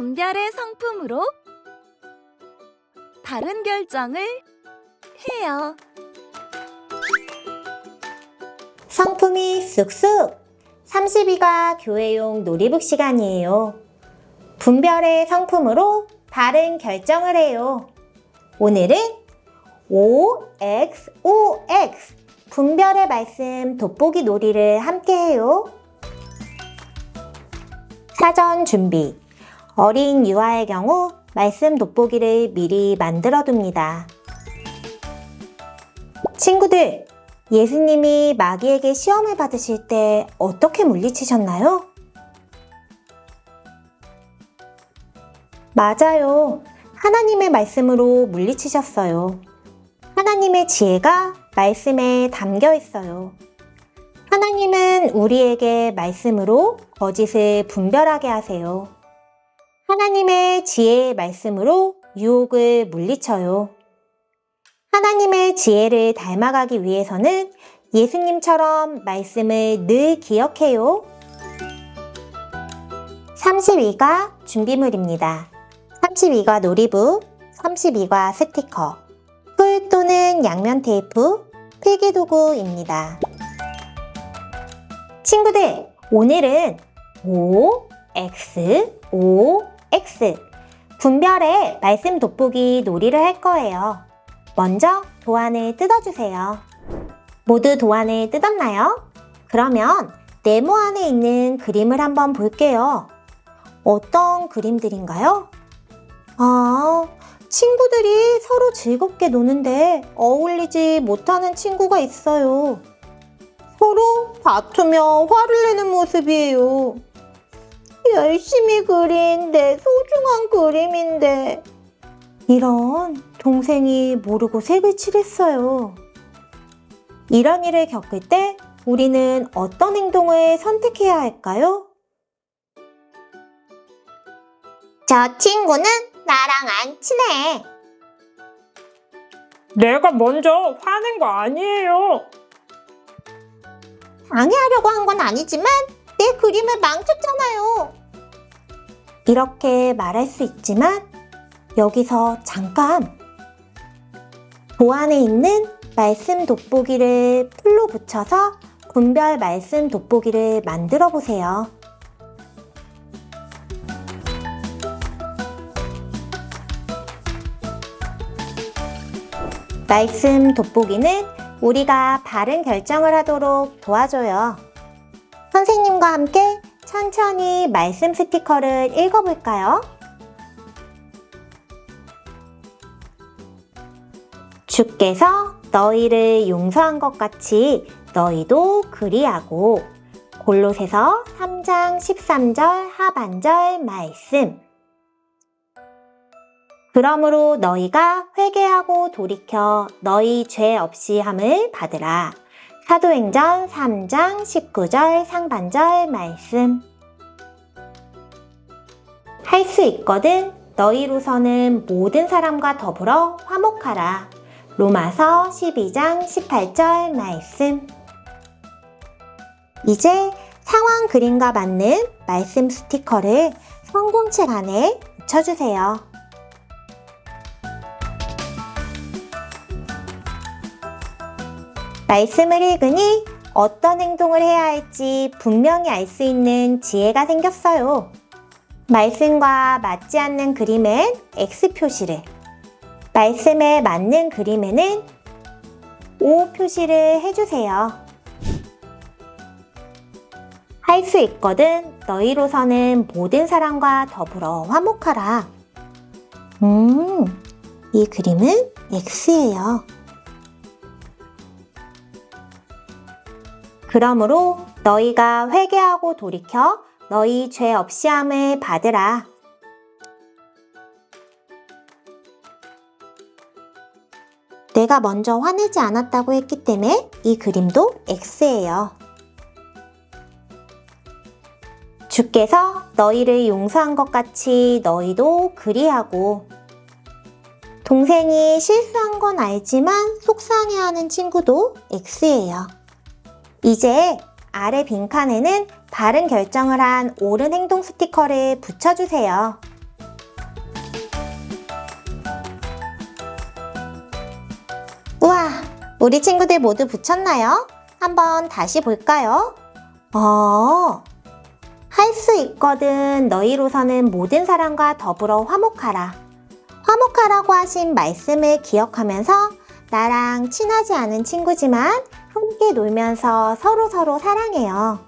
분별의 성품으로 다른 결정을 해요. 성품이 쑥쑥! 32가 교회용 놀이북 시간이에요. 분별의 성품으로 다른 결정을 해요. 오늘은 OXOX 분별의 말씀 돋보기 놀이를 함께 해요. 사전 준비. 어린 유아의 경우 말씀 돋보기를 미리 만들어 둡니다. 친구들, 예수님이 마귀에게 시험을 받으실 때 어떻게 물리치셨나요? 맞아요. 하나님의 말씀으로 물리치셨어요. 하나님의 지혜가 말씀에 담겨 있어요. 하나님은 우리에게 말씀으로 거짓을 분별하게 하세요. 하나님의 지혜의 말씀으로 유혹을 물리쳐요. 하나님의 지혜를 닮아가기 위해서는 예수님처럼 말씀을 늘 기억해요. 32가 준비물입니다. 32가 놀이북, 32가 스티커, 풀 또는 양면 테이프, 필기도구입니다. 친구들, 오늘은 O, X, O, X 분별의 말씀 돋보기 놀이를 할 거예요. 먼저 도안을 뜯어주세요. 모두 도안을 뜯었나요? 그러면 네모 안에 있는 그림을 한번 볼게요. 어떤 그림들인가요? 아, 친구들이 서로 즐겁게 노는데 어울리지 못하는 친구가 있어요. 서로 다투며 화를 내는 모습이에요. 열심히 그린 내 소중한 그림인데. 이런 동생이 모르고 색을 칠했어요. 이런 일을 겪을 때 우리는 어떤 행동을 선택해야 할까요? 저 친구는 나랑 안 친해. 내가 먼저 화낸 거 아니에요. 방해하려고 한 건 아니지만 내 그림을 망쳤잖아요. 이렇게 말할 수 있지만 여기서 잠깐 도안에 있는 말씀 돋보기를 풀로 붙여서 분별 말씀 돋보기를 만들어 보세요. 말씀 돋보기는 우리가 바른 결정을 하도록 도와줘요. 선생님과 함께 천천히 말씀 스티커를 읽어볼까요? 주께서 너희를 용서한 것 같이 너희도 그리하고 골로새서 3장 13절 하반절 말씀 그러므로 너희가 회개하고 돌이켜 너희 죄 없이 함을 받으라. 사도행전 3장 19절 상반절 말씀. 할 수 있거든 너희로서는 모든 사람과 더불어 화목하라. 로마서 12장 18절 말씀. 이제 상황 그림과 맞는 말씀 스티커를 성공책 안에 붙여주세요. 말씀을 읽으니 어떤 행동을 해야 할지 분명히 알 수 있는 지혜가 생겼어요. 말씀과 맞지 않는 그림엔 X 표시를, 말씀에 맞는 그림에는 O 표시를 해주세요. 할 수 있거든 너희로서는 모든 사람과 더불어 화목하라. 음, 이 그림은 X예요. 그러므로 너희가 회개하고 돌이켜 너희 죄 없이 함을 받으라. 내가 먼저 화내지 않았다고 했기 때문에 이 그림도 X예요. 주께서 너희를 용서한 것 같이 너희도 그리하고 동생이 실수한 건 알지만 속상해하는 친구도 X예요. 이제 아래 빈칸에는 바른 결정을 한 옳은 행동 스티커를 붙여주세요. 우와, 우리 친구들 모두 붙였나요? 한번 다시 볼까요? 어, 할 수 있거든 너희로서는 모든 사람과 더불어 화목하라. 화목하라고 하신 말씀을 기억하면서 나랑 친하지 않은 친구지만 함께 놀면서 서로 서로 사랑해요.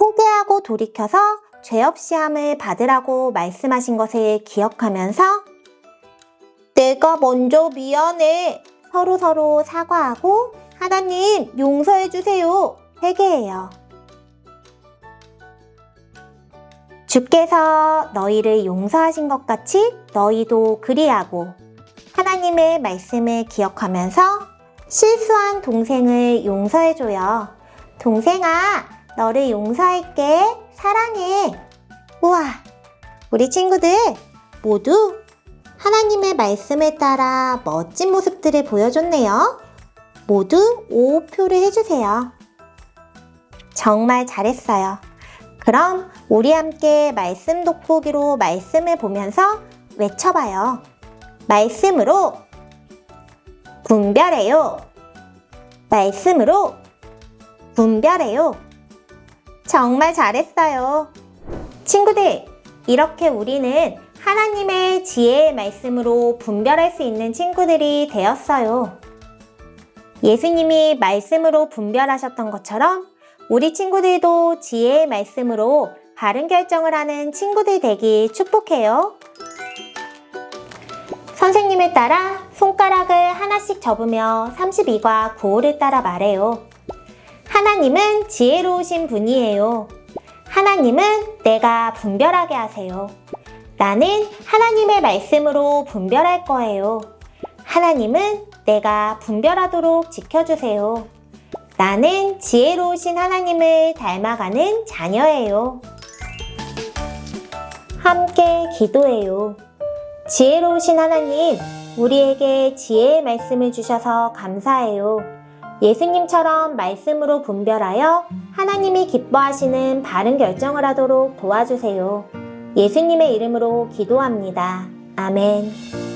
후회하고 돌이켜서 죄 없이 함을 받으라고 말씀하신 것을 기억하면서 내가 먼저 미안해. 서로 서로 사과하고 하나님 용서해 주세요. 회개해요. 주께서 너희를 용서하신 것 같이 너희도 그리하고 하나님의 말씀을 기억하면서 실수한 동생을 용서해줘요. 동생아, 너를 용서할게. 사랑해. 우와, 우리 친구들 모두 하나님의 말씀에 따라 멋진 모습들을 보여줬네요. 모두 5표를 해주세요. 정말 잘했어요. 그럼 우리 함께 말씀 돋보기로 말씀을 보면서 외쳐봐요. 말씀으로 분별해요. 말씀으로 분별해요. 정말 잘했어요. 친구들, 이렇게 우리는 하나님의 지혜의 말씀으로 분별할 수 있는 친구들이 되었어요. 예수님이 말씀으로 분별하셨던 것처럼 우리 친구들도 지혜의 말씀으로 바른 결정을 하는 친구들 되기 축복해요. 선생님을 따라 손가락을 하나씩 접으며 32과 9호를 따라 말해요. 하나님은 지혜로우신 분이에요. 하나님은 내가 분별하게 하세요. 나는 하나님의 말씀으로 분별할 거예요. 하나님은 내가 분별하도록 지켜주세요. 나는 지혜로우신 하나님을 닮아가는 자녀예요. 함께 기도해요. 지혜로우신 하나님, 우리에게 지혜의 말씀을 주셔서 감사해요. 예수님처럼 말씀으로 분별하여 하나님이 기뻐하시는 바른 결정을 하도록 도와주세요. 예수님의 이름으로 기도합니다. 아멘.